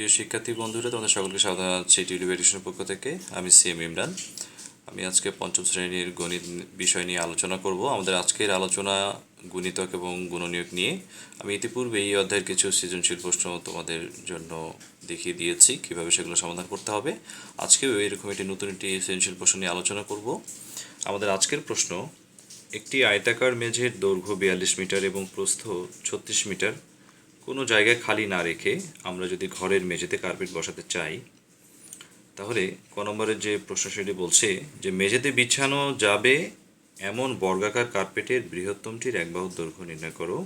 প্রিয় শিক্ষার্থী বন্ধুরা, তোমাদের সকলকে স্বাগত জানাচ্ছি টিউলিভ এডিশনের পক্ষ থেকে। আমি সি এম ইমরান। আমি আজকে পঞ্চম শ্রেণির গণিত বিষয় নিয়ে আলোচনা করব। আমাদের আজকের আলোচনা গুণিতক এবং গুণনীয়ক নিয়ে। আমি ইতিপূর্বে এই অধ্যায়ের কিছু সৃজনশীল প্রশ্ন তোমাদের জন্য দেখিয়ে দিয়েছি, কীভাবে সেগুলো সমাধান করতে হবে। আজকেও এরকম একটি নতুন একটি সৃজনশীল প্রশ্ন নিয়ে আলোচনা করব। আমাদের আজকের প্রশ্ন, একটি আয়তাকার মেঝের দৈর্ঘ্য বিয়াল্লিশ মিটার এবং প্রস্থ ছত্রিশ মিটার কোনো জায়গায় খালি না রেখে আমরা যদি ঘরের মেঝেতে কার্পেট বসাতে চাই, তাহলে ক নম্বরের যে প্রশ্ন সেটি বলছে যে মেঝেতে বিছানো যাবে এমন বর্গাকার কার্পেটের বৃহত্তমটির এক বাহুর দৈর্ঘ্য নির্ণয় করো।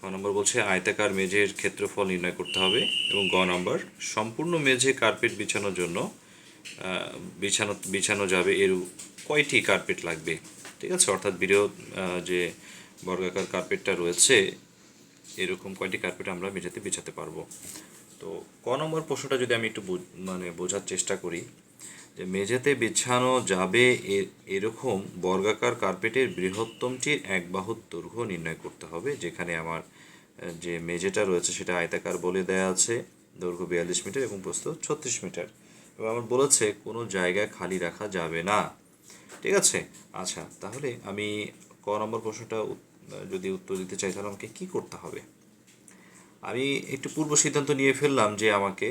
ক নম্বর বলছে আয়তাকার মেঝের ক্ষেত্রফল নির্ণয় করতে হবে এবং গ নম্বর সম্পূর্ণ মেঝে কার্পেট বিছানোর জন্য বিছানো বিছানো যাবে এর কয়টি কার্পেট লাগবে? ঠিক আছে? অর্থাৎ বৃহৎ যে বর্গাকার কার্পেটটা রয়েছে এরকম কয়টি কার্পেট আমরা মেঝেতে বিছাতে পারব। তো ক নম্বর প্রশ্নটা যদি আমি একটু মানে বোঝার চেষ্টা করি, যে মেঝেতে বিছানো যাবে এরকম বর্গাকার কার্পেটের বৃহত্তমটির এক বাহুর দৈর্ঘ্য নির্ণয় করতে হবে, যেখানে আমার, যে মেঝেটা রয়েছে সেটা আয়তাকার বলে দেয়া আছে, দৈর্ঘ্য বিয়াল্লিশ মিটার এবং প্রস্থ ছত্রিশ মিটার। এবং আমার বলেছে কোনো জায়গায় খালি রাখা যাবে না। ঠিক আছে? আচ্ছা তাহলে আমি ক নম্বর প্রশ্নটা যদি উত্তর দিতে চাই, তাহলে আমাকে কী করতে হবে? আমি একটু পূর্ব সিদ্ধান্ত নিয়ে ফেললাম যে আমাকে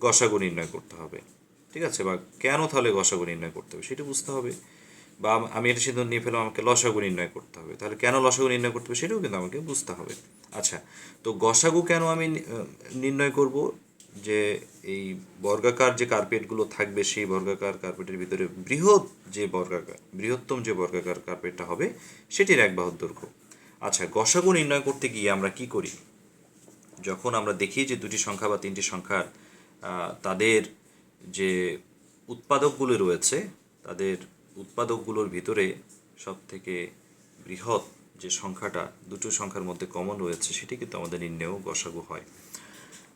গসাগু নির্ণয় করতে হবে। ঠিক আছে? বা কেন তাহলে গসাগু নির্ণয় করতে হবে সেটা বুঝতে হবে। বা আমি এটা সিদ্ধান্ত নিয়ে ফেললাম আমাকে লসাগু নির্ণয় করতে হবে। তাহলে কেন লসাগু নির্ণয় করতে হবে সেটাও কিন্তু আমাকে বুঝতে হবে। আচ্ছা তো গসাগু কেন আমি নির্ণয় করব? যে এই বর্গাকার যে কার্পেটগুলো থাকবে, সেই বর্গাকার কার্পেটের ভিতরে বৃহৎ যে বর্গাকার, বৃহত্তম যে বর্গাকার কার্পেটটা হবে, সেটির এক বাহুর দৈর্ঘ্য। আচ্ছা গসাগু নির্ণয় করতে গিয়ে আমরা কি করি? যখন আমরা দেখি যে দুটি সংখ্যা বা তিনটি সংখ্যার তাদের যে উৎপাদকগুলো রয়েছে, তাদের উৎপাদকগুলোর ভিতরে সব থেকে বৃহৎ যে সংখ্যাটা, দুটো সংখ্যার মধ্যে কমন রয়েছে, সেটি কিন্তু আমাদের নির্ণেয় গসাগু হয়।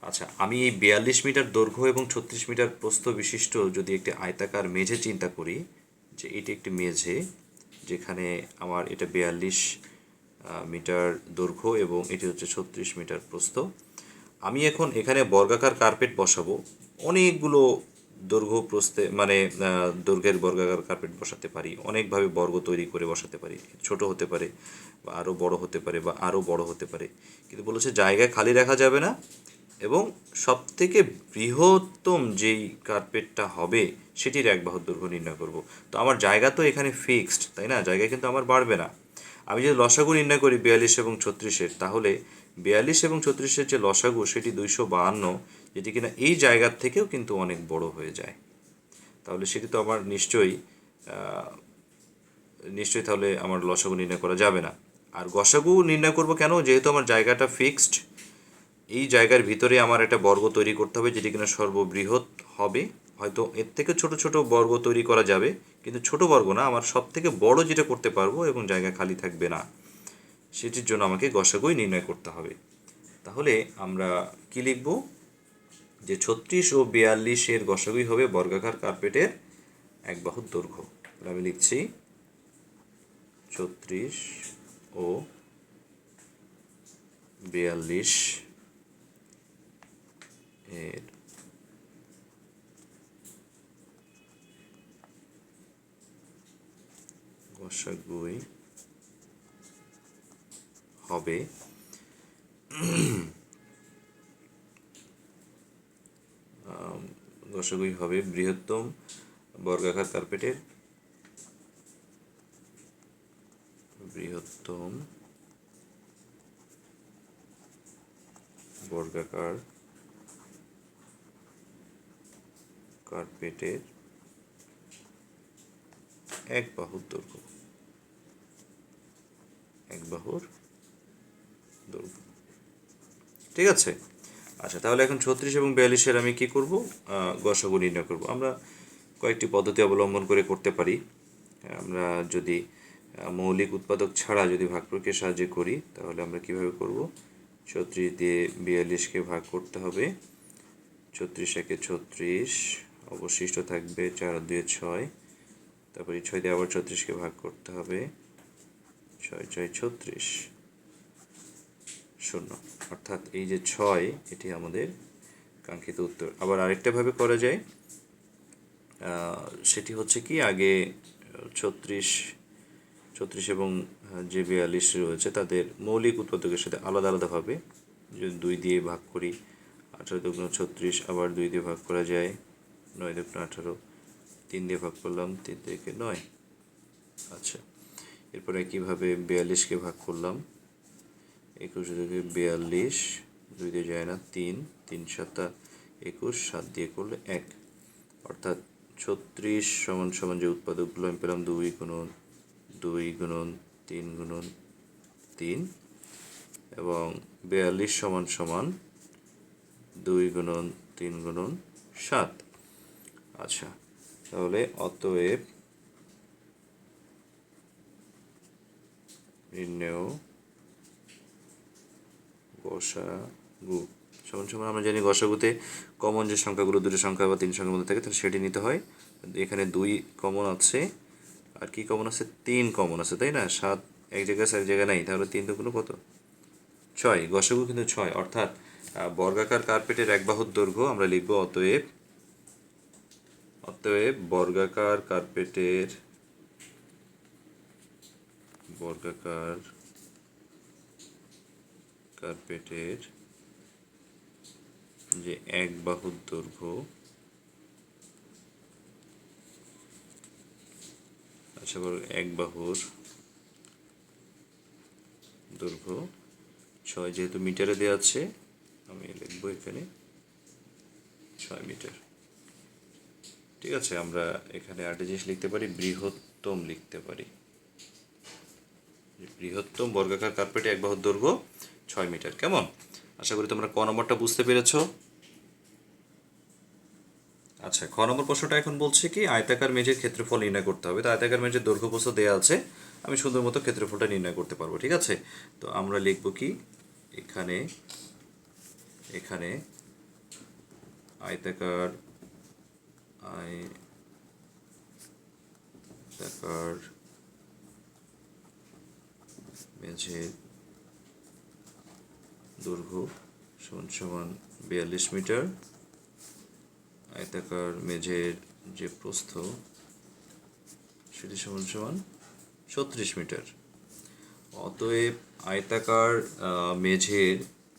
আচ্ছা আমি এই বিয়াল্লিশ মিটার দৈর্ঘ্য এবং ছত্রিশ মিটার প্রস্থ বিশিষ্ট যদি একটি আয়তাকার মেঝে চিন্তা করি, যে এটি একটি মেঝে যেখানে আমার এটা বিয়াল্লিশ মিটার দৈর্ঘ্য এবং এটি হচ্ছে ছত্রিশ মিটার প্রস্থ, আমি এখন এখানে বর্গাকার কার্পেট বসাবো। অনেকগুলো দৈর্ঘ্য প্রস্থে মানে দৈর্ঘ্যের বর্গাকার কার্পেট বসাতে পারি, অনেকভাবে বর্গ তৈরি করে বসাতে পারি, ছোট হতে পারে বা আরও বড় হতে পারে বা আরও বড় হতে পারে, কিন্তু বলেছে জায়গায় খালি রাখা যাবে না। এবং সব থেকে বৃহত্তম যেই কার্পেটটা হবে, সেটির এক বাহুর দৈর্ঘ্য নির্ণয় করব। তো আমার জায়গা তো এখানে ফিক্সড তাই না? জায়গা কিন্তু আমার বাড়বে না। আমি যদি লসাগু নির্ণয় করি বিয়াল্লিশ এবং ছত্রিশের, তাহলে বিয়াল্লিশ এবং ছত্রিশের যে লসাগু, সেটি দুইশো বাহান্ন, যেটি কিনা এই জায়গার থেকেও কিন্তু অনেক বড় হয়ে যায়। তাহলে সেটি তো আমার নিশ্চয়ই নিশ্চয়ই তাহলে আমার লসাগু নির্ণয় করা যাবে না। আর গসাগু নির্ণয় করব কেন? যেহেতু আমার জায়গাটা ফিক্সড এই জায়গার ভিতরে আমার একটা বর্গ তৈরি করতে হবে, যেটি কিনা সর্ববৃহৎ হবে। হয়তো এর থেকে ছোট ছোট বর্গ তৈরি করা যাবে, কিন্তু ছোট বর্গ না, আমার সব থেকে বড় যেটা করতে পারব এবং জায়গা খালি থাকবে না, সেটির জন্য আমাকে গসাগুই নির্ণয় করতে হবে। তাহলে আমরা কি লিখব? যে ছত্রিশ ও বিয়াল্লিশের গসাগুই হবে বর্গাকার কার্পেটের এক বাহুর দৈর্ঘ্য। আমি লিখছি ছত্রিশ ও বিয়াল্লিশ এর গসাগুই হবে গসাগুই হবে বৃহত্তম বর্গাকার কার্পেটের বৃহত্তম বর্গাকার কার্পেটের এক বাহুর দৈর্ঘ্য। এক বাহুর দৈর্ঘ্য। ঠিক আছে? আচ্ছা তাহলে এখন ছত্রিশ এবং বিয়াল্লিশের আমি কি করব? গসাগু নির্ণয় করব। আমরা কয়েকটি পদ্ধতি অবলম্বন করে করতে পারি। আমরা যদি মৌলিক উৎপাদক ছাড়া যদি ভাগ প্রক্রিয়ার সাহায্যে করি, তাহলে আমরা কীভাবে করব? ছত্রিশ দিয়ে বিয়াল্লিশকে ভাগ করতে হবে। ছত্রিশ একে ছত্রিশ অবশিষ্ট থাকবে চার দুয়ে ছয়। তারপরে এই ছয় দিয়ে আবার ছত্রিশকে ভাগ করতে হবে। ছয় ছয়, ছত্রিশ। শূন্য। অর্থাৎ এই যে ছয়, এটি আমাদের কাঙ্ক্ষিত উত্তর। আবার আরেকটা ভাবে করা যায় সেটি হচ্ছে কি, আগে ছত্রিশ ছত্রিশ এবং যে বিয়াল্লিশ রয়েছে, তাদের মৌলিক উৎপাদকের সাথে আলাদা আলাদাভাবে যদি দুই দিয়ে ভাগ করি, আঠারো দুগুণ ছত্রিশ আবার দুই দিয়ে ভাগ করা যায় নয় দুগুণ আঠারো। তিন দিয়ে ভাগ করলাম, তিন থেকে নয়। আচ্ছা এরপরে কীভাবে বিয়াল্লিশকে ভাগ করলাম? একুশ থেকে বিয়াল্লিশ, দুই দিয়ে যায় না, তিন তিন সাতা একুশ, সাত দিয়ে করলে এক। অর্থাৎ ছত্রিশ সমান সমান যে উৎপাদকগুলো আমি পেলাম, দুই গুণন দুই গুণন, তিন গুণন, তিন। এবং বিয়াল্লিশ সমান সমান দুই গুণন, তিন গুণন, সাত। আচ্ছা তাহলে অতএব নির্ণেয় গসাগু। সমান সমান আমরা জানি গসাগুতে কমন যে সংখ্যাগুলো, দুটো সংখ্যা বা তিন সংখ্যার মধ্যে থাকে, তাহলে সেটি নিতে হয়। এখানে দুই কমন আছে, আর কি কমন আছে? তিন কমন আছে, তাই না? সাত এক জায়গায় এক জায়গায় নাই, তাহলে তিন দুগুলো কত? ছয়, গসাগু কিন্তু ছয়, অর্থাৎ বর্গাকার কার্পেটের এক বাহুর দৈর্ঘ্য আমরা লিখব অতএব অতএব বর্গাকার কার্পেটের বর্গাকার কার্পেটের যে এক বাহুর দৈর্ঘ্য আচ্ছা বল এক বাহুর দৈর্ঘ্য, ছয় যেহেতু মিটারে দেওয়া আছে, আমি লিখব এখানে, ছয় মিটার। ঠিক আছে, আমরা এখানে আরেকটা জিনিস লিখতে পারি, বৃহত্তম লিখতে পারি। বৃহত্তম বর্গাকার কার্পেটে এক বাহুর দৈর্ঘ্য ছয় মিটার, কেমন? আশা করি তোমরা ক নম্বরটা বুঝতে পেরেছ। আচ্ছা খ নম্বর প্রশ্নটা এখন বলছে কি, আয়তাকার মেঝের ক্ষেত্রফল নির্ণয় করতে হবে। তো আয়তাকার মেঝের দৈর্ঘ্য প্রস্থ দেওয়া আছে, আমি সুন্দর মতো ক্ষেত্রফলটা নির্ণয় করতে পারব, ঠিক আছে? তো আমরা লিখব কি, এখানে এখানে আয়তাকার আয়তাকার মেঝের দৈর্ঘ্য সমান সমান বিয়াল্লিশ মিটার। আয়তাকার মেঝের যে প্রস্থ, সেটি সমান সমান ছত্রিশ মিটার। অতএব আয়তাকার মেঝের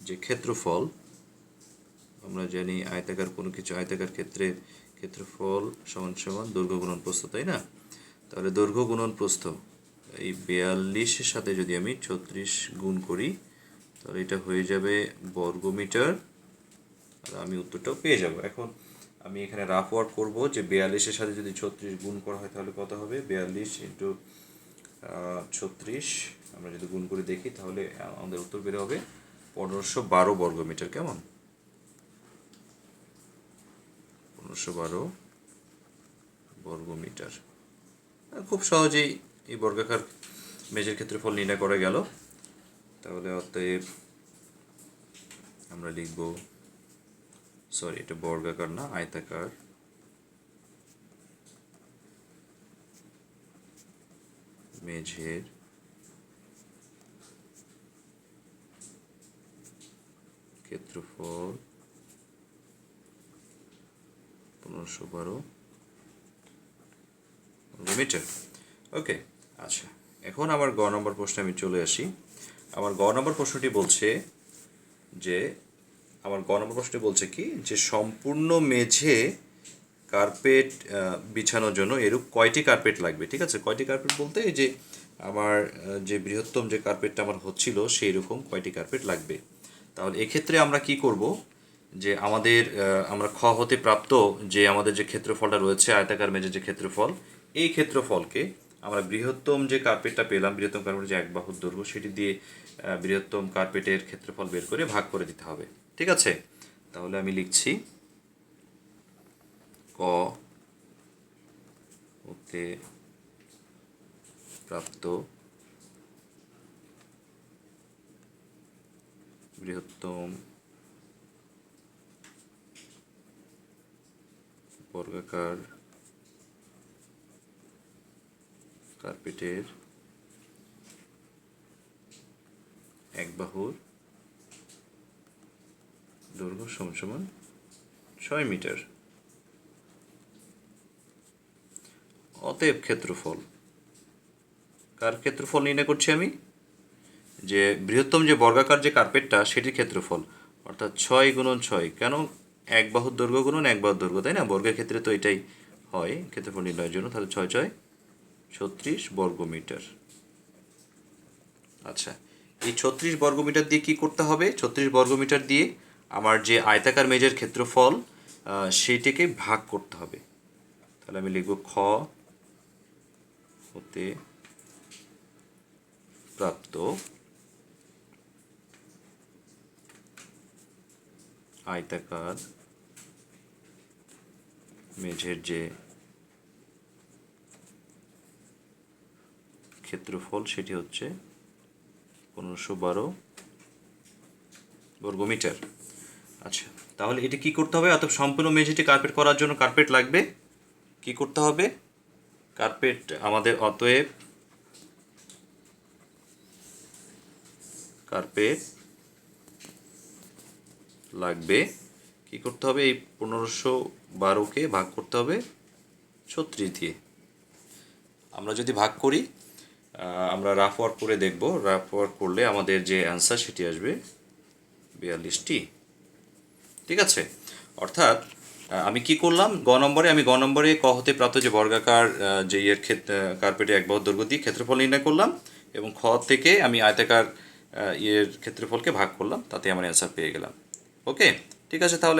যে ক্ষেত্রফল, আমরা জানি আয়তাকার কোনো কিছু আয়তাকার ক্ষেত্রে ক্ষেত্রফল সমান সমান দৈর্ঘ্য গুণন প্রস্থ, তাই না? তাহলে দৈর্ঘ্য গুণন প্রস্থ, এই বিয়াল্লিশের সাথে যদি আমি ছত্রিশ গুণ করি, তাহলে এটা হয়ে যাবে বর্গমিটার। আর আমি উত্তরটাও পেয়ে যাব। এখন আমি এখানে রাফ ওয়ার্ক করব যে বিয়াল্লিশের সাথে যদি ছত্রিশ গুণ করা হয়, তাহলে কত হবে? বিয়াল্লিশ ইন্টু ছত্রিশ। আমরা যদি গুণ করে দেখি, তাহলে আমাদের উত্তর বের হবে পনেরোশো বারো বর্গমিটার। কেমন? পনেরোশো বারো বর্গমিটার। খুব সহজেই এই বর্গাকার মেজের ক্ষেত্রফল নির্ণয় করা গেল। তাহলে অতএব আমরা লিখব সরি এটা বর্গাকার না, আয়তাকার। মেঝের ক্ষেত্রফল পনেরোশো বারো মিটার ওকে আচ্ছা এখন আমার গ নম্বর প্রশ্নে আমি চলে আসি। আমার গ নম্বর প্রশ্নটি বলছে যে, আমার গ নম্বর প্রশ্নটি বলছে কি, যে সম্পূর্ণ মেঝে কার্পেট বিছানোর জন্য এরূপ কয়টি কার্পেট লাগবে? ঠিক আছে, কয়টি কার্পেট বলতে এই যে আমার যে বৃহত্তম যে কার্পেটটা আমার হচ্ছিল সেই রকম কয়টি কার্পেট লাগবে। তাহলে এক্ষেত্রে আমরা কি করব? যে আমাদের আমরা খ হতে প্রাপ্ত যে আমাদের যে ক্ষেত্রফলটা রয়েছে, আয়তাকার মেঝের যে ক্ষেত্রফল, এই ক্ষেত্রফলকে আমরা বৃহত্তম যে কার্পেটটা পেলাম, বৃহত্তম কার্পেটের যে এক বাহুর দৈর্ঘ্য, সেটি দিয়ে বৃহত্তম কার্পেটের ক্ষেত্রফল বের করে ভাগ করে দিতে হবে। ঠিক আছে? তাহলে আমি লিখছি, ক হতে প্রাপ্ত বৃহত্তম বর্গাকার কার্পেটের এক বাহুর দৈর্ঘ্য সমান সমান ছয় মিটার। অতএব ক্ষেত্রফল। কার ক্ষেত্রফল নির্ণয় করছি আমি? যে বৃহত্তম যে বর্গাকার যে কার্পেটটা, সেটির ক্ষেত্রফল। অর্থাৎ ছয় গুণন ছয়। কেন এক বাহুর দৈর্ঘ্য গুণন এক বাহুর দৈর্ঘ্য, তাই না? বর্গের ক্ষেত্রে তো এটাই হয়, ক্ষেত্রফল নির্ণয়ের জন্য। তাহলে ছয় ছয়, ছত্রিশ বর্গমিটার। আচ্ছা এই ছত্রিশ বর্গমিটার দিয়ে কি করতে হবে? ছত্রিশ বর্গমিটার দিয়ে আমার যে আয়তাকার মেজের ক্ষেত্রফল সেইটিকে ভাগ করতে হবে। তাহলে আমি লিখব খ হতে প্রাপ্ত আয়তাকার মেঝের যে ক্ষেত্রফল, সেটি হচ্ছে পনেরোশো বারো বর্গমিটার। আচ্ছা তাহলে এটি কি করতে হবে? অর্থাৎ সম্পূর্ণ মেঝেটি কার্পেট করার জন্য কার্পেট লাগবে। কি করতে হবে? কার্পেট আমাদের অতএব কার্পেট লাগবে। কি করতে হবে? এই পনেরোশো বারোকে ভাগ করতে হবে ছত্রিশ দিয়ে। আমরা যদি ভাগ করি আমরা রাফ ওয়ার্ক করে দেখব। রাফ ওয়ার্ক করলে আমাদের যে অ্যান্সার সেটি আসবে বিয়াল্লিশটি। ঠিক আছে? অর্থাৎ আমি কি করলাম? গ নম্বরে, আমি গ নম্বরে ক হতে প্রাপ্ত যে বর্গাকার যে ইয়ের ক্ষেত্রে কার্পেটে এক বাহুর দৈর্ঘ্য ক্ষেত্রফল নির্ণয় করলাম এবং খ থেকে আমি আয়তাকার ইয়ের ক্ষেত্রফলকে ভাগ করলাম তাতে আমার অ্যান্সার পেয়ে গেলাম। ওকে? ঠিক আছে, তাহলে